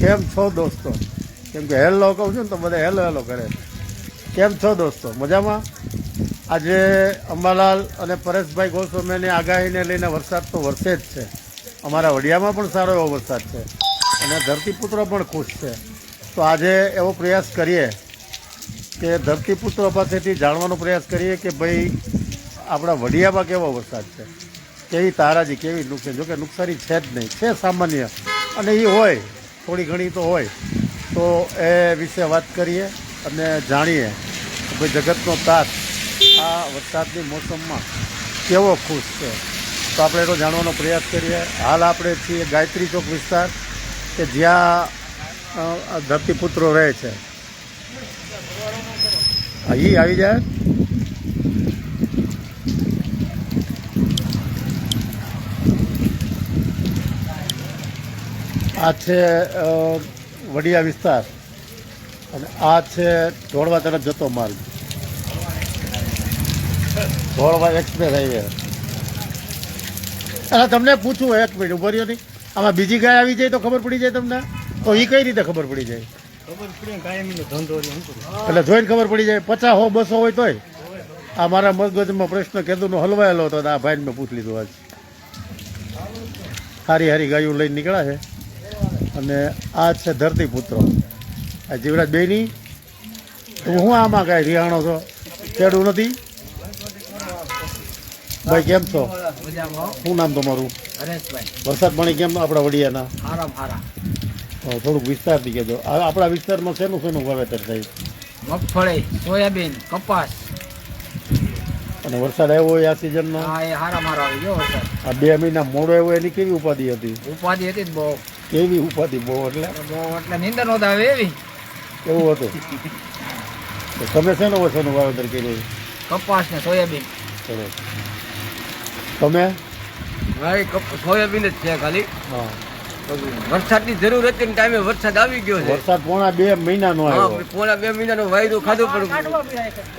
કેમ છો દોસ્તો? કેમ કે હેલો કહું છું ને તો બધા હેલો હેલો કરે કેમ છો દોસ્તો? મજામાં? આજે અંબાલાલ અને પરેશભાઈ ગોસ્વામીની આગાહીને લઈને વરસાદ તો વરસે જ છે. અમારા વડિયામાં પણ સારો એવો વરસાદ છે. અને ધરતીપુત્રો પણ ખુશ છે. તો આજે એવો પ્રયાસ કરીએ કે ધરતીપુત્રો પાસેથી જાણવાનો પ્રયાસ કરીએ કે ભાઈ આપણા વડિયામાં કેવો વરસાદ છે? કેવી તારાજી, કેવી નુકસાન? જોકે નુકસાની છે જ નહીં. છે સામાન્ય. અને એ હોય. થોડી ઘણી તો હોય. તો એ વિશે વાત કરીએ અને જાણીએ કે ભાઈ જગતનો તાત આ વરસાદની મોસમમાં કેવો ખુશ છે. તો આપણે એનો જાણવાનો પ્રયાસ કરીએ. હાલ આપણે છીએ ગાયત્રી ચોક વિસ્તાર, કે જ્યાં ધરતીપુત્રો રહે છે. અહીં આવી જાય? આ છે વડિયા વિસ્તાર અને આ છે ધોળવા તરફ જતો માર્ગ. ધોળવા એક્સપ્રેસ હાઈવે અને તમને પૂછું એક મિનિટ ઊભો રહ્યો નહીં. આમાં બીજી ગાય આવી જાય તો ખબર પડી જાય તમને? તો એ કઈ રીતે ખબર પડી જાય? એટલે જોઈને ખબર પડી જાય પચાસ હો બસો હોય તોય. આ મારા મગજમાં પ્રશ્ન કેદુનો હલવાયેલો હતો આ ભાઈને મેં પૂછ લીધું આજ. હારી હારી ગાયું લઈને નીકળ્યા છે. અને આ છે ધરતીપુત્રો આ જીવરાજ બેની. તો હું આમાં કાંઈ રિહાણો છો? ચેડું નથી? ભાઈ, કેમ છો? શું નામ તમારું? વરસાદ પાણી કેમ આપણા વડિયાના? થોડુંક વિસ્તારથી કહેજો. આપણા વિસ્તારમાં શેનું શેનું વાવેતર થાય? મગફળી, સોયાબીન, કપાસ. અને વરસાદ આવ્યો આ સિઝનમાં હા એ હારા મારા આવી ગયો વરસાદ. આ બે મહિના મોડો આવ્યો એની કેવી ઉપાધિ હતી? ઉપાધિ હતી બહુ. કેવી ઉપાધિ બહુ એટલે? બહુ એટલે નિંદર નહોતા આવે એવી. એવું હતું? તમે શેનો વર્ષોનું વાવેતર કર્યું? કપાસ ને સોયાબીન. સરસ. તમે? ભાઈ સોયાબીન જ છે ખાલી. હા. વરસાદની જરૂર હતી ને ટાઈમે વરસાદ આવી ગયો છે. વરસાદ પોણા બે મહિનાનો નો આવ્યો. પોણા બે મહિનાનો વાયદો ખાધો પણ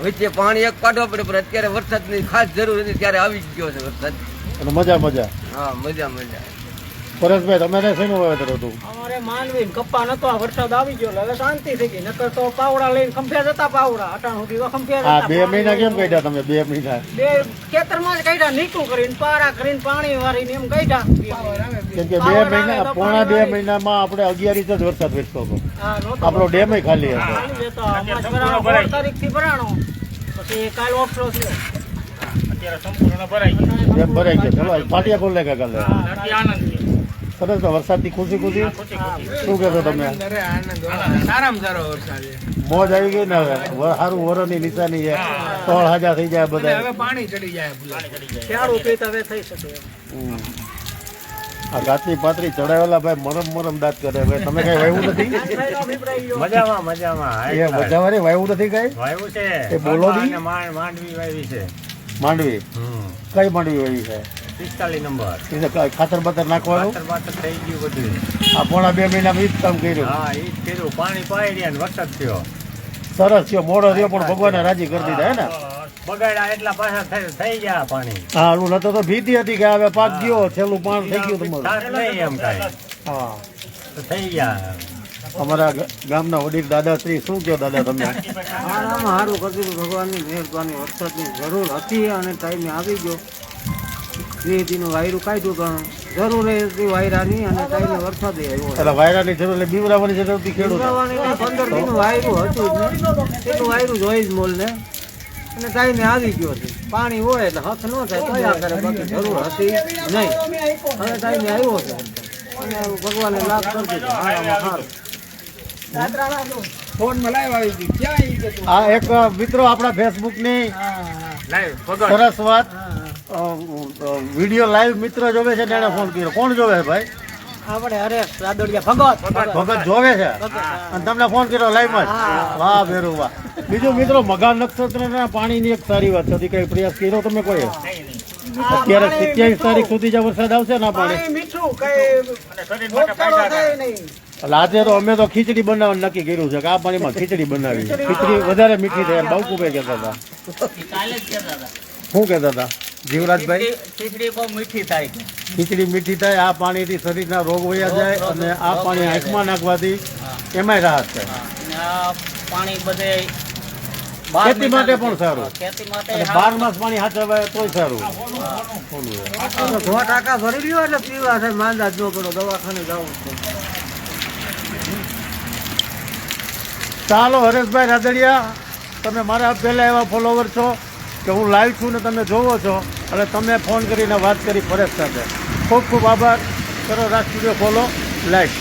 વચ્ચે પાણી એક કાઢવા પડે પણ અત્યારે વરસાદની ખાસ જરૂર હતી ત્યારે આવી ગયો છે વરસાદ. મજા મજા. હા મજા મજા. પરેશભાઈ તમારે શેનું વાવેતર હતું? અમારે માનવી કપ્પા નતો આ વરસાદ આવી ગયો એટલે હવે શાંતિ થઈ ગઈ. નકર તો પાવડા લઈને ખંભ્યા જતા પાવડા અટાણ સુધી ખંભ્યા હા બે મહિના કેમ કાઢ્યા તમે બે મહિના? બે ખેતરમાં જ કાઢ્યા નીકળું કરીને પારા કરીને પાણી વારીને એમ કાઢ્યા. કેમ કે બે મહિના પોણા બે મહિનામાં આપણે અગિયાર ઇંચ જ વરસાદ વેચતો હતો. આપણો ડેમ ખાલી હતો. તારીખથી ભરાણો, તારીખથી ભરાણો. પછી કાલ ઓફરો થયો અત્યારે સંપૂર્ણ ભરાઈ ગયું. ભરાઈ ગયો ચલો ફાટિયા પાટિયા લે કે કાલે? આનંદ છે સરસ તો વરસાદની ખુશી ખુશી. શું કહેશો તમે? મોજ આવી ગઈ ને હવે. સારું વરોની નિશાની છે. તોળ હાજા થઈ જાય બધા પાણી ચડી જાય ખેડૂત હોય હવે થઈ શકે આ ગાતની પાતરી ચડાવેલા ભાઈ મરમ મરમ દાંત કરે. ભાઈ તમે કઈ વાયવું નથી. મજામાં મજામાં. એ મજાવાળી વાયવું નથી કઈ? વાયવું છે. એ બોલો માંડવી વાયવી છે. માંડવી. કઈ માંડવી વાવી છે? પિસ્તાલીસ નંબર. એને ખાતર બાતર નાખવાનું? ખાતર બાતર થઈ ગયું બધું. આ પોણા બે મહિનામાં ઈ જ કામ કર્યું. હા જ કર્યું. પાણી પાઈ રહ્યા ને વરસાદ થયો. સરસ થયો. મોડો પણ ભગવાને રાજી કરી દીધા હે ને? બગાડ્યા એટલા પાછા થઈ- થઈ ગયા પાણી. હા ઓલું નતો તો ભીતી હતી કે હવે પાક ગયો છેલ્લું પાણી થઈ ગયું તમારું. નહીં એમ કાંઈ. હા. થઈ ગયા. અમારા ગામના વડીલ દાદાશ્રી શું કહો દાદા તમે? આરામ સારું કરી દીધું ભગવાનની મહેરબાની વરસાદની જરૂર હતી અને ટાઈમે આવી ગયો. વીજળીનું વાયરું કાઢ્યું પણ જરૂર હતી વાયરાની અને ટાઈમે વરસાદ આવ્યો. એટલે વાયરાની જરૂર એટલે બીવરાવાની જરૂર હતી ખેડૂત પંદર દિનનું વાયરું હતું જ ને એટલું વાયરું જ હોય જ મોલને. અને ટાઈમે આવી ગયો છે. પાણી હોય એટલે હક ન થાય કયા કરે બાકી જરૂર હતી નહીં. હવે ટાઈમે આવ્યો છે. અને ભગવાને લાભ કરી દીધો સારામાં આ એક મિત્રો આપણા ફેસબુકની લાઈવ સરસ વાત. વીડિયો લાઈવ મિત્ર જોવે છે ને એને ફોન કર્યો. કોણ જોવે છે ભાઈ? આપણે હરેશ રાદડિયા. ભગત. ભગત. જોવે છે? અને તમને ફોન કર્યો લાઈવમાં જ? વાહ બેરું વાહ. બીજું મિત્રો મગા નક્ષત્રના પાણીની એક સારી વાત હતી કઈ પ્રયાસ કર્યો તમે કોઈ? અત્યારે સિત્યાવીસ તારીખ સુધી જ વરસાદ આવશે ના પાણી પાણી મીઠું કઈ રોગચાળો થાય નહીં. એટલે આજે તો અમે તો ખીચડી બનાવવાનું નક્કી કર્યું છે કે આ પાણીમાં ખીચડી બનાવી. ખીચડી વધારે મીઠી થાય એમ બાવકુભાઈ કહેતા હતા. શું કહેતા હતા? જીવરાજભાઈ? ખીચડી બહુ મીઠી થાય ખીચડી મીઠી થાય આ પાણીથી શરીરના રોગ વયા જાય અને આ પાણી આંખમાં નાખવાથી એમાંય રાહત થાય. પાણી બધે ખેતી માટે પણ સારું. ખેતી માટે બાર માસ પાણી હાચવાય તોય સારું. સો ટકા ભરી ગયો એટલે પીવા છે માંદા જ ન પડો દવાખાને જવું ચાલો હરેશભાઈ રાદડિયા તમે મારા પહેલા એવા ફોલોવર છો કે હું લાઈવ છું ને તમે જોવો છો. અને તમે ફોન કરીને વાત કરી ફરેશ સાથે. ખૂબ ખૂબ આભાર. કરો રાજ સ્ટુડિયો ખોલો. લાઈવ